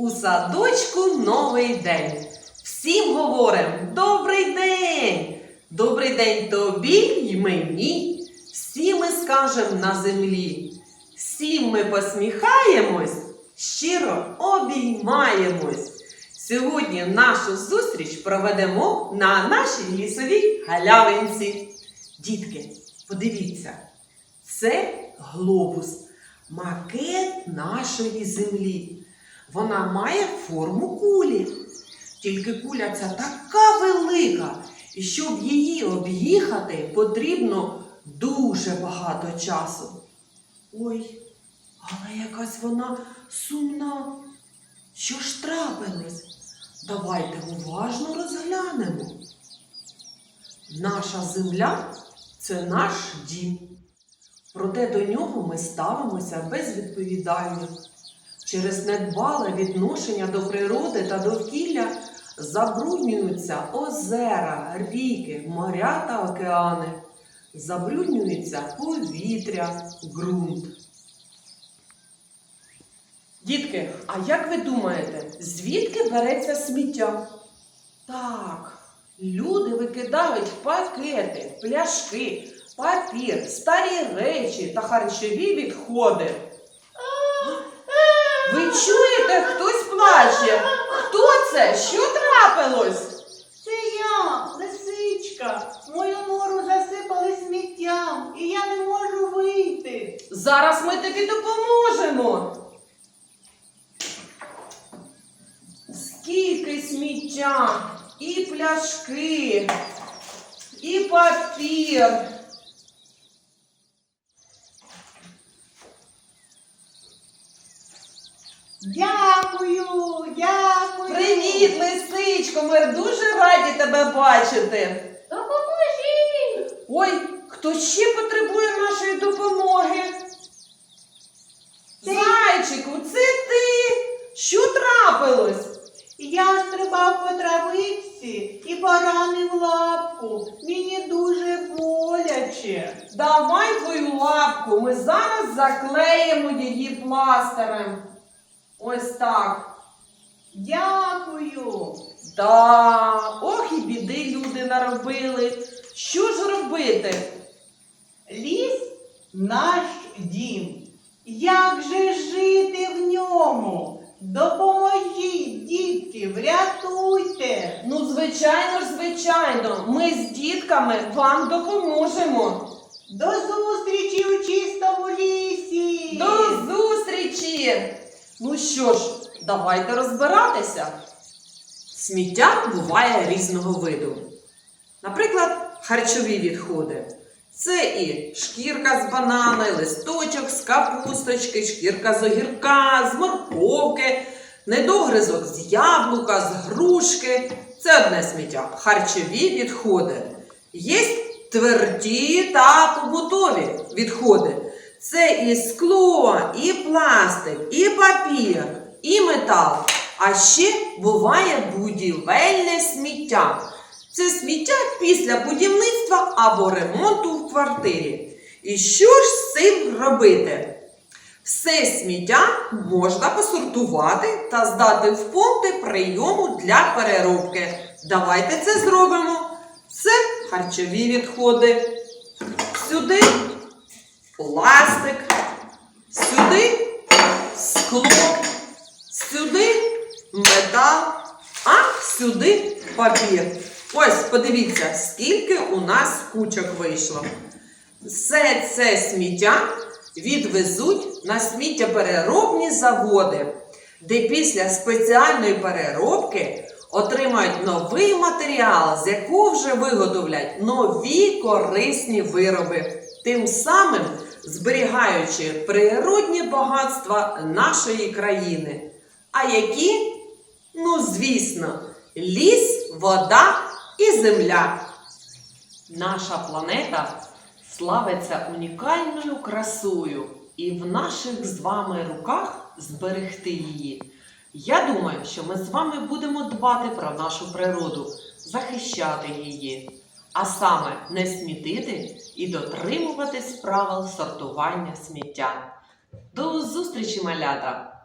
У садочку новий день. Всім говоримо добрий день! Добрий день тобі й мені. Всі ми скажемо на землі. Всім ми посміхаємось, щиро обіймаємось. Сьогодні нашу зустріч проведемо на нашій лісовій галявинці. Дітки, подивіться, це глобус, макет нашої землі. Вона має форму кулі. Тільки куля ця така велика, і щоб її об'їхати, потрібно дуже багато часу. Ой, але якась вона сумна. Що ж трапилось? Давайте уважно розглянемо. Наша земля це наш дім. Проте до нього ми ставимося безвідповідально. Через недбале відношення до природи та довкілля забруднюються озера, ріки, моря та океани, забруднюється повітря, ґрунт. Дітки, а як ви думаєте, звідки береться сміття? Так, люди викидають пакети, пляшки, папір, старі речі та харчові відходи. Ви чуєте, хтось плаче? Хто це? Що трапилось? Це я, лисичка. Мою нору засипали сміттям, і я не можу вийти. Зараз ми тобі допоможемо. Скільки сміття, і пляшки, і папір. Дякую, дякую. Привіт, лисичко! Ми дуже раді тебе бачити. Допоможіть. Ой, хто ще потребує нашої допомоги? Ти. Зайчику, це ти? Що трапилось? Я стрибав по травичці і поранив лапку. Мені дуже боляче. Давай твою лапку, ми зараз заклеїмо її пластирем. Ось так. Дякую. Да, ох і біди люди наробили. Що ж робити? Ліс наш дім. Як же жити в ньому? Допоможіть, дітки, врятуйте. Ну, звичайно ж, звичайно, ми з дітками вам допоможемо. До зустрічі у чистому лісі. До зустрічі! Ну що ж, давайте розбиратися. Сміття буває різного виду. Наприклад, харчові відходи. Це і шкірка з банана, листочок з капусточки, шкірка з огірка, з морковки, недогризок з яблука, з грушки. Це одне сміття. Харчові відходи. Є тверді та побутові відходи. Це і скло, і пластик, і папір, і метал. А ще буває будівельне сміття. Це сміття після будівництва або ремонту в квартирі. І що ж з цим робити? Все сміття можна посортувати та здати в пункти прийому для переробки. Давайте це зробимо. Це харчові відходи. Сюди пластик, сюди. Скло, сюди. Метал, а сюди папір. Ось, подивіться, скільки у нас кучок вийшло. Все це сміття відвезуть на сміттєпереробні заводи, де після спеціальної переробки отримають новий матеріал, з якого вже виготовлять нові корисні вироби, тим самим зберігаючи природні багатства нашої країни. А які? Ну, звісно, ліс, вода і земля. Наша планета славиться унікальною красою, і в наших з вами руках зберегти її. Я думаю, що ми з вами будемо дбати про нашу природу, захищати її, а саме не смітити і дотримуватись правил сортування сміття. До зустрічі, малята!